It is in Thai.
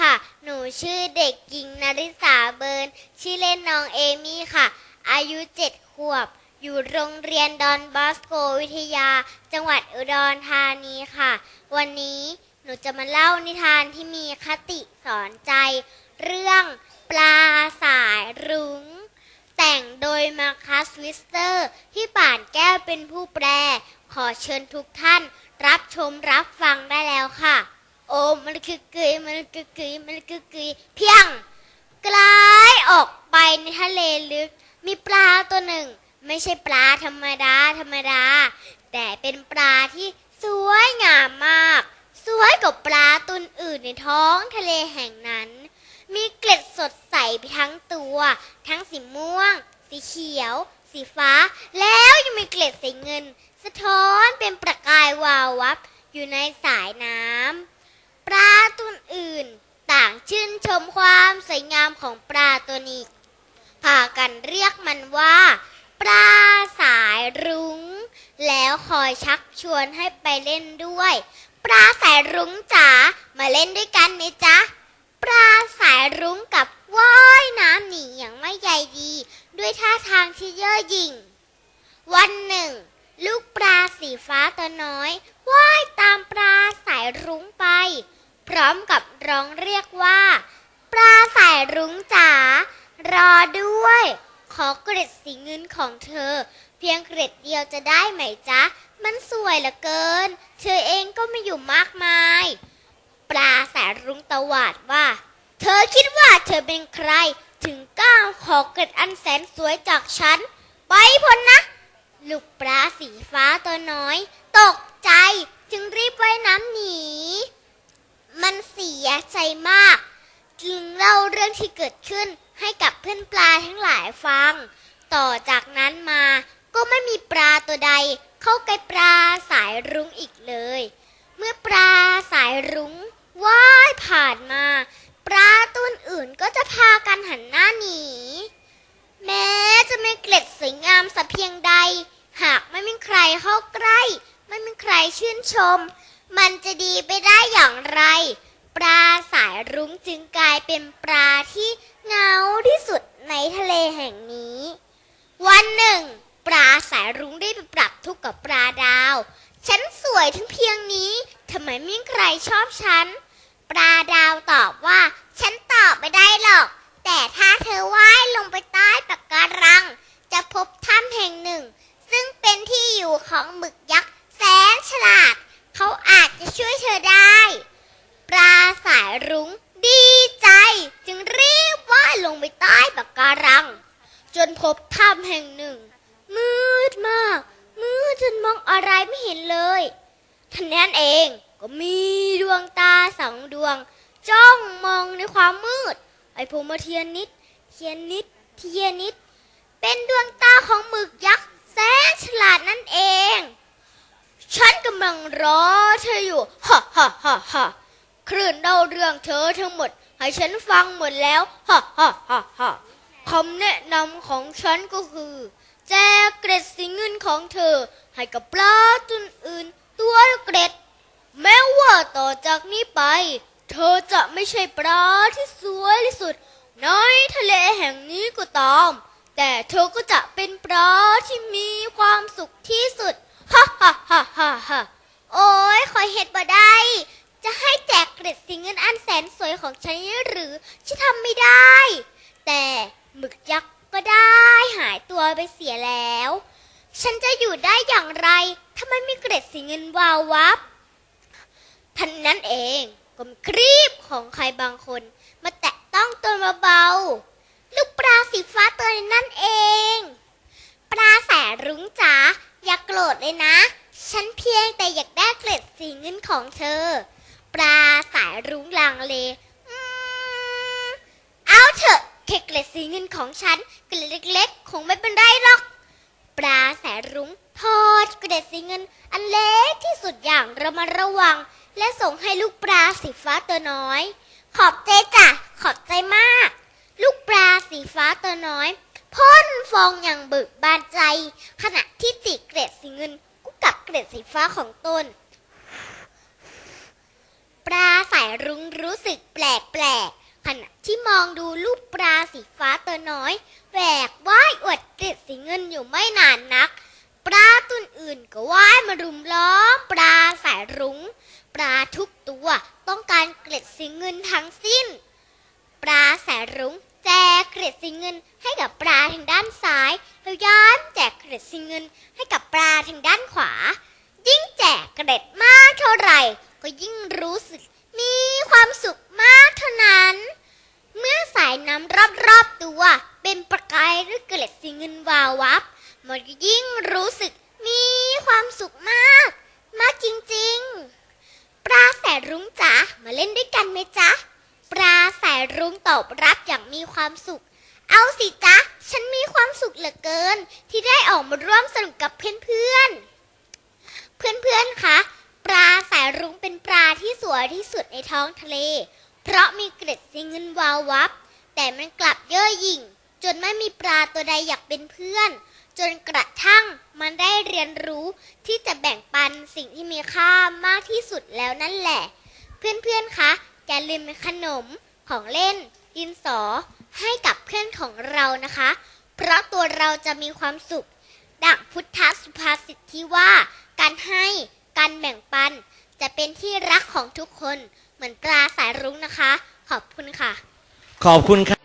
ค่ะ หนูชื่อเด็กหญิงนริสาเบิร์น ชื่อเล่นน้องเอมี่ค่ะ อายุเจ็ดขวบ อยู่โรงเรียนดอนบอสโกวิทยา จังหวัดอุดรธานีค่ะ วันนี้หนูจะมาเล่านิทานที่มีคติสอนใจ เรื่องปลาสายรุง้ง แต่งโดยมาคัสวิสเตอร์ ที่ป่านแก้วเป็นผู้แปล ขอเชิญทุกท่าน รับชมรับฟังได้แล้วค่ะ อมมันคือเกยมันคือเกยมันคือเกยเพียงกลายออกไปในทะเลลึก มีปลาตัวหนึ่ง ไม่ใช่ปลาธรรมดาธรรมดา แต่เป็นปลาที่สวยงามมาก สวยกว่าปลาตัวอื่นในท้องทะเลแห่งนั้น มีเกล็ดสดใสไปทั้งตัว ทั้งสีม่วง สีเขียว สีฟ้า แล้วยังมีเกล็ดสีเงิน สะท้อนเป็นประกายวาววับอยู่ในสายน้ำ ปลาตัวอื่น ต่างชื่นช มความสวยงามของปลาตัวนี้พากันเรียกมันว่า ปลาสายรุง้ง แล้วคอยชักชวนให้ไปเล่นด้วย ปลาสายรุ้งจ๋ามาเล่นด้วยกันไหมจ๊ะปลาสายรุ้งกับว่ายน้ำหนีอย่างไม่ใยดี ด้วยท่าทางที่เย่อหยิ่ง วันหนึ่ง ลูกปลาสีฟ้าตัวน้อยว่ายตามปลาสายรุ้งไป พร้อมกับร้องเรียกว่า ปลาสายรุ้งจ๋ารอด้วย ขอเกร็ดสีเงินของเธอ เพียงเกร็ดเดียวจะได้ไหมจ๊ะ มันสวยเหลือเกิน เธอเองก็ไม่อยู่มากมาย ปลาสายรุ้งตวาดว่า เธอคิดว่าเธอเป็นใคร ถึงกล้าขอเกร็ดอันแสนสวยจากฉัน ไปพ้นนะ ลูกปลาสีฟ้าตัวน้อย ตกใจจึงรีบว่ายน้ำหนี มันเสียใจมาก จึงเล่าเรื่องที่เกิดขึ้นให้กับเพื่อนปลาทั้งหลายฟัง ต่อจากนั้นมาก็ไม่มีปลาตัวใด เข้าใกล้ปลาสายรุ้งอีกเลย เมื่อปลาสายรุ้งว่ายผ่านมา ปลาตัวอื่นก็จะพากันหันหน้าหนี แม้จะไมีเกล็ดสวยงามสักเพียงใด หากไม่มีใครเข้าใกล้ ไม่มีใครชื่นชม มันจะดีไปได้อย่างไร ปลาสายรุ้งจึงกลายเป็นปลาที่เงาที่สุดในทะเลแห่งนี้ วันหนึ่ง ปลาสายรุ้งได้ไปปรับทุกข์กับปลาดาว ฉันสวยถึงเพียงนี้ทำไมไม่มีใครชอบฉัน ปลาดาวตอบว่า ฉันตอบไม่ได้หรอก แต่ถ้าเธอว่ายลงไปใต้ปะการัง จะพบถ้ำแห่งหนึ่ง ซึ่งเป็นที่อยู่ของหมึกยักษ์แสนฉลาด เขาอาจจะช่วยเธอได้ ปลาสายรุ้งดีใจ จึงรีบว่ายลงไปใต้ปะการัง จน พบถ้ำแห่งหนึ่ง มืดมาก มืดจนมองอะไรไม่เห็นเลยท่านนั้นเองก็มีดวงตาสองดวง จ้องมองในความมืด ไอ้ผมมาเทียนนิดเทียนนิดเทียนนิด เป็นดวงตาของหมึกยักษ์แสนฉลาดนั่นเอง ฉันกำลังรอเธออยู่ฮ่าฮ่าฮ่าฮ่าคลื่นเล่าเรื่องเธอทั้งหมด ให้ฉันฟังหมดแล้วฮ่าฮ่าฮ่าฮ่า คำแนะนำของฉันก็คือ แจกเกร็ดสีเงินของเธอ ให้กับปลาตัวอื่น ตัวเกร็ด แม้ว่าต่อจากนี้ไป เธอจะไม่ใช่ปลาที่สวยที่สุดในทะเลแห่งนี้ก็ตาม แต่เธอก็จะเป็นปลาที่มีความสุขที่สุดฮ่าฮ่าฮ่าฮ่าฮ่าโอ้ยขอยเหตุบ่ได้ จะให้แจกเกร็ดสีเงินอันแสนสวยของฉันหรือฉันทำไม่ได้ แต่ หมึกยักษ์ก็ได้หายตัวไปเสียแล้ว ฉันจะอยู่ได้อย่างไร ถ้าไม่มีเกร็ดสีเงินวาววับท่านนั้นเองก็มีครีบของใครบางคน มาแตะต้องตัวเบาๆลูกปลาสีฟ้าตัวนั่นเอง ปลาแสรุ้งจ๋าอย่ากโกรธเลยนะ ฉันเพียงแต่อยากได้เกล็ดสีเงินของเธอ ปลาสายรุ้งลังเลอืมเอาเถอะแค่ เกล็ดสีเงินของฉัน เกล็ดเล็กๆ คงไม่เป็นไรหรอก ปลาแสรุ้งทอดเกล็ดสีเงิน อันเล็กที่สุดอย่างระมัดระวัง และส่งให้ลูกปลาสีฟ้าตัวน้อย ขอบใจจ้ะขอบใจมาก ลูกปลาสีฟ้าตัวน้อยพ่นฟองอย่างเบิกบานใจ ขณะที่ติเกล็ดสีเงินกุกับเกล็ดสีฟ้าของตนปลาสายรุ้งรู้สึกแปลกแปลก ขณะที่มองดูรูปปลาสีฟ้าตัวน้อยแหวกว่ายอวดเกล็ดสีเงินอยู่ไม่นานนัก ปลาตัวอื่นก็ว่ายมารุมล้อมปลาสายรุ้ง ปลาทุกตัวต้องการเกล็ดสีเงินทั้งสิ้น ปลาสายรุ้งแจกเกล็ดสีเงินให้กับปลาทางด้านซ้ายแล้วย้อนแจกเกล็ดสีเงินให้กับปลาทางด้านขวา ยิ่งแจกเกล็ดมากเท่าไหร่ ก็ยิ่งรู้สึกมีความสุขมากเท่านั้นายน้ำรอบๆตัว เป็นประกายด้วยเกล็ดสีเงินวาววับ มันยิ่งรู้สึกมีความสุขมาก มากจริงๆ ปลาแสายรุ้งจ๋ามาเล่นด้วยกันไหมจ๊ะ ปลาแสายรุ้งตอบรับอย่างมีความสุข เอาสิจ๊ะ ฉันมีความสุขเหลือเกิน ที่ได้ออกมาร่วมสนุกกับเพื่อนๆ เพื่อนๆคะปลาสายรุ้งเป็นปลาที่สวยที่สุดในท้องทะเล เพราะมีเกล็ดสีเงินวาววับ แต่มันกลับเย่อหยิ่ง จนไม่มีปลาตัวใดอยากเป็นเพื่อน จนกระทั่งมันได้เรียนรู้ที่จะแบ่งปันสิ่งที่มีค่ามากที่สุดแล้วนั่นแหละ เพื่อนๆคะอย่าลืมขนมของเล่น ดินสอให้กับเพื่อนของเรานะคะ เพราะตัวเราจะมีความสุข ดังพุทธสุภาษิตที่ว่า การให้การแบ่งปัน จะเป็นที่รักของทุกคนเหมือนปลาสายรุ้งนะคะ ขอบคุณค่ะ ขอบคุณครับ